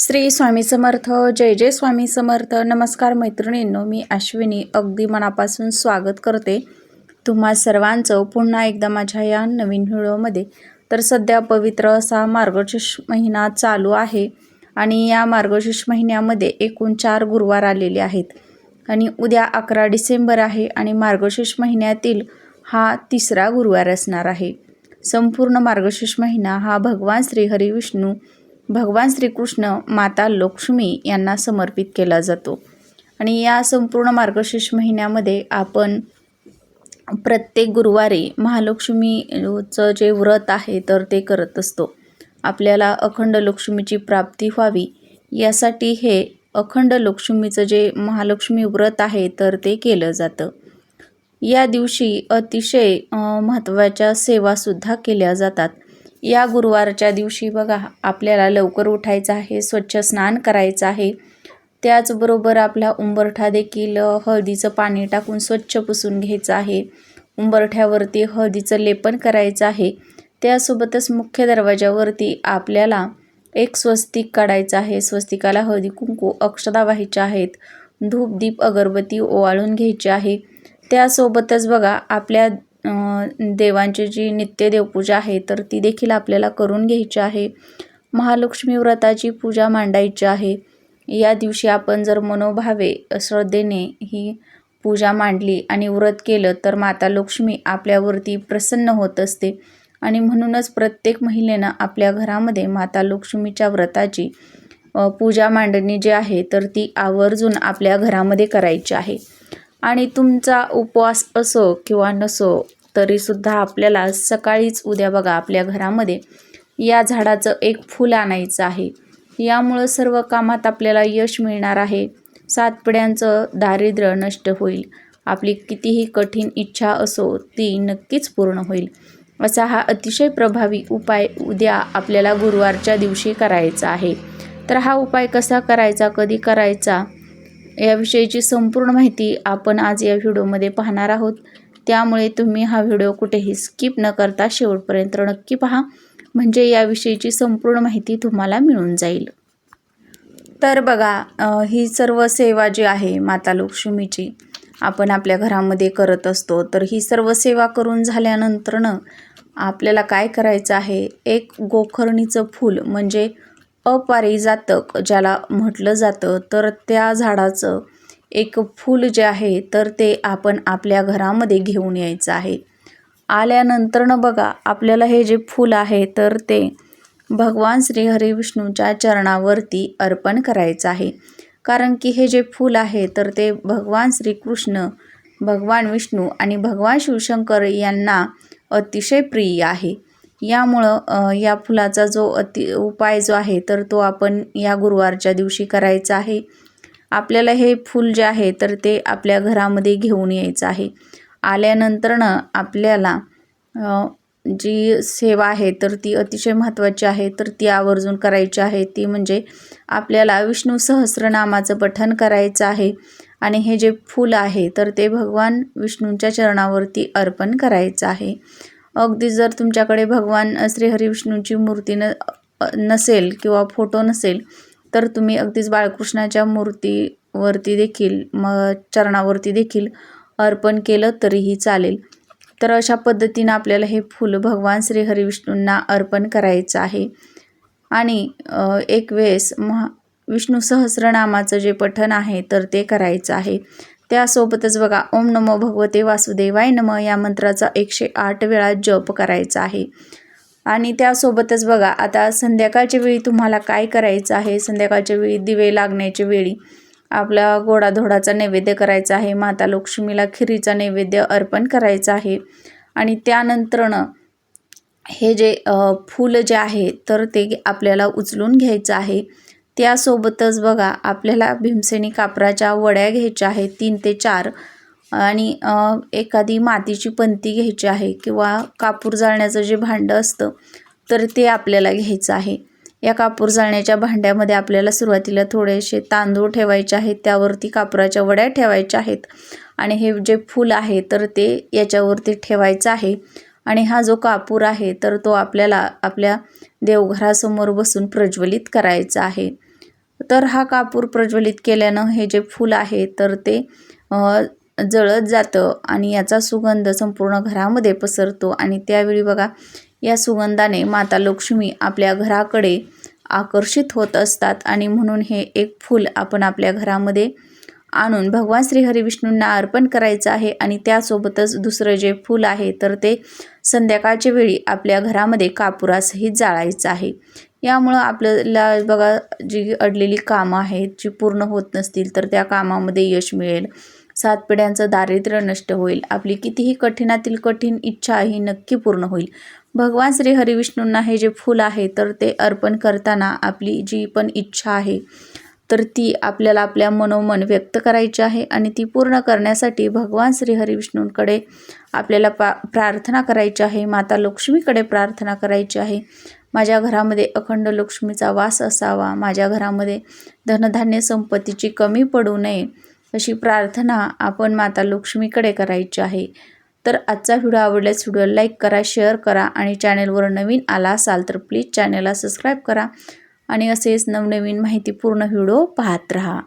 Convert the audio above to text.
श्री स्वामी समर्थ जय जय स्वामी समर्थ. नमस्कार मैत्रिणींनो मी अश्विनी अगदी मनापासून स्वागत करते तुम्हा सर्वांचं पुन्हा एकदा माझ्या या नवीन व्हिडिओमध्ये. तर सध्या पवित्र असा मार्गशीर्ष महिना चालू आहे आणि या मार्गशीर्ष महिन्यामध्ये एकूण चार गुरुवार आलेले आहेत आणि उद्या अकरा डिसेंबर आहे आणि मार्गशीर्ष महिन्यातील हा तिसरा गुरुवार असणार आहे. संपूर्ण मार्गशीर्ष महिना हा भगवान श्रीहरी विष्णू भगवान श्रीकृष्ण माता लक्ष्मी यांना समर्पित केला जातो. आणि या संपूर्ण मार्गशीर्ष महिन्यामध्ये आपण प्रत्येक गुरुवारी महालक्ष्मीचं जे व्रत आहे तर ते करत असतो. आपल्याला अखंड लक्ष्मीची प्राप्ती व्हावी यासाठी हे अखंड लक्ष्मीचं जे महालक्ष्मी व्रत आहे तर ते केलं जातं. या दिवशी अतिशय महत्त्वाच्या सेवासुद्धा केल्या जातात. या गुरुवारच्या दिवशी बघा आपल्याला लवकर उठायचं आहे स्वच्छ स्नान करायचं आहे. त्याचबरोबर आपला उंबरठा देखील हळदीचं पाणी टाकून स्वच्छ पुसून घ्यायचं आहे. उंबरठ्यावरती हळदीचं लेपन करायचं आहे. त्यासोबतच मुख्य दरवाजावरती आपल्याला एक स्वस्तिक काढायचं आहे. स्वस्तिकाला हळदी कुंकू अक्षदा व्हायच्या आहेत. धूप दीप अगरबत्ती ओवाळून घ्यायची आहे. त्यासोबतच बघा आपल्या देवांची जी नित्य देवपूजा आहे तर ती देखील आपल्याला करून घ्यायची आहे. महालक्ष्मी व्रताची पूजा मांडायची आहे. या दिवशी आपण जर मनोभावे श्रद्धेने ही पूजा मांडली आणि व्रत केलं तर माता लक्ष्मी आपल्यावरती प्रसन्न होत असते. आणि म्हणूनच प्रत्येक महिलेनं आपल्या घरामध्ये माता लक्ष्मीच्या व्रताची पूजा मांडणी जी आहे तर ती आवर्जून आपल्या घरामध्ये करायची आहे. आणि तुमचा उपवास असो किंवा नसो तरीसुद्धा आपल्याला सकाळीच उद्या बघा आपल्या घरामध्ये या झाडाचं एक फूल आणायचं आहे. यामुळं सर्व कामात आपल्याला यश मिळणार आहे. सात पिढ्यांचं दारिद्र्य नष्ट होईल. आपली कितीही कठीण इच्छा असो ती नक्कीच पूर्ण होईल. असा हा अतिशय प्रभावी उपाय उद्या आपल्याला गुरुवारच्या दिवशी करायचा आहे. तर हा उपाय कसा करायचा कधी करायचा? याविषयीची संपूर्ण माहिती आपण आज या व्हिडिओमध्ये पाहणार आहोत. त्यामुळे तुम्ही हा व्हिडिओ कुठेही स्किप न करता शेवटपर्यंत नक्की पहा. म्हणजे याविषयीची संपूर्ण माहिती तुम्हाला मिळून जाईल. तर बघा ही सर्व सेवा जी आहे माता लक्ष्मीची आपण आपल्या घरामध्ये करत असतो. तर ही सर्व सेवा करून झाल्यानंतरनं आपल्याला काय करायचं आहे? एक गोखरणीचं फूल म्हणजे अपारिजातक ज्याला म्हटलं जातं तर त्या झाडाचं एक फूल जे आहे तर ते आपण आपल्या घरामध्ये घेऊन यायचं आहे. आल्यानंतरनं बघा आपल्याला हे जे फूल आहे तर ते भगवान श्री हरिविष्णूच्या चरणावरती अर्पण करायचं आहे. कारण की हे जे फूल आहे तर ते भगवान श्रीकृष्ण भगवान विष्णू आणि भगवान शिवशंकर यांना अतिशय प्रिय आहे. यामुळं या फुलाचा जो अति उपाय जो आहे तर तो आपण या गुरुवारच्या दिवशी करायचा आहे. आपल्याला हे फूल जे आहे तर ते आपल्या घरामध्ये घेऊन यायचं आहे. आल्यानंतरनं आपल्याला जी सेवा आहे तर ती अतिशय महत्त्वाची आहे तर ती आवर्जून करायची आहे. ती म्हणजे आपल्याला विष्णू सहस्रनामाचं पठण करायचं आहे आणि हे जे फूल आहे तर ते भगवान विष्णूंच्या चरणावरती अर्पण करायचं आहे. अगदी जर तुमच्याकडे भगवान श्रीहरिविष्णूंची मूर्ती न नसेल किंवा फोटो नसेल तर तुम्ही अगदीच बाळकृष्णाच्या मूर्तीवरती देखील म चरणावरती देखील अर्पण केलं तरीही चालेल. तर अशा पद्धतीनं आपल्याला हे फूल भगवान श्रीहरिविष्णूंना अर्पण करायचं आहे. आणि एक वेळेस महा विष्णू सहस्रनामाचं जे पठण आहे तर ते करायचं आहे. त्यासोबतच बघा ओम नमो भगवते वासुदेवाय नम या मंत्राचा एकशे आठ वेळा जप करायचा आहे. आणि त्यासोबतच बघा आता संध्याकाळच्या वेळी तुम्हाला काय करायचं आहे? संध्याकाळच्या वेळी दिवे लागण्याच्या वेळी आपला गोडाधोडाचा नैवेद्य करायचा आहे माता लक्ष्मीला खिरीचा नैवेद्य अर्पण करायचा आहे. आणि त्यानंतरनं हे जे फूल जे आहे तर ते आपल्याला उचलून घ्यायचं आहे. त्यासोबतच बघा आपल्याला भीमसेनी कापराच्या वड्या घ्यायच्या आहेत तीन ते चार. आणि एखादी मातीची पंती घ्यायची आहे किंवा कापूर जाळण्याचं जे भांडं असतं तर ते आपल्याला घ्यायचं आहे. या कापूर जाळण्याच्या भांड्यामध्ये आपल्याला सुरुवातीला थोडेसे तांदूळ ठेवायचे आहेत त्यावरती कापराच्या वड्या ठेवायच्या आहेत. आणि हे जे फूल आहे तर ते याच्यावरती ठेवायचं आहे. आणि हा जो कापूर आहे तर तो आपल्याला आपल्या देवघरासमोर बसून प्रज्वलित करायचा आहे. तर हा कापूर प्रज्वलित केल्यानं हे जे फूल आहे तर ते जळत जातं आणि याचा सुगंध संपूर्ण घरामध्ये पसरतो. आणि त्यावेळी बघा या सुगंधाने माता लक्ष्मी आपल्या घराकडे आकर्षित होत असतात आणि म्हणून हे एक फूल आपण आपल्या घरामध्ये आणून भगवान श्री हरिविष्णूंना अर्पण करायचं आहे आणि त्यासोबतच दुसरं जे फूल आहे तर ते संध्याकाळच्या वेळी आपल्या घरामध्ये कापुरासहित जाळायचं आहे. यामुळं आपल्याला बघा जी अडलेली कामं आहेत जी पूर्ण होत नसतील तर त्या कामामध्ये यश मिळेल. सात पिढ्यांचं दारिद्र्य नष्ट होईल. आपली कितीही कठीणातील कठीण इच्छा ही नक्की पूर्ण होईल. भगवान श्री हरिविष्णूंना हे जे फूल आहे तर ते अर्पण करताना आपली जी पण इच्छा आहे तर ती आपल्याला आपल्या मनोमन व्यक्त करायची आहे आणि ती पूर्ण करण्यासाठी भगवान श्रीहरी विष्णूंकडे आपल्याला पा प्रार्थना करायची आहे. माता लक्ष्मीकडे प्रार्थना करायची आहे. माझ्या घरामध्ये अखंड लक्ष्मीचा वास असावा. माझ्या घरामध्ये धनधान्य संपत्तीची कमी पडू नये अशी प्रार्थना आपण माता लक्ष्मीकडे करायची आहे. तर आजचा व्हिडिओ आवडल्यास व्हिडिओ लाईक करा शेअर करा आणि चॅनेलवर नवीन आला असाल तर प्लीज चॅनेलला सबस्क्राईब करा. आणि असेच नवनवीन माहितीपूर्ण व्हिडिओ पाहत राहा.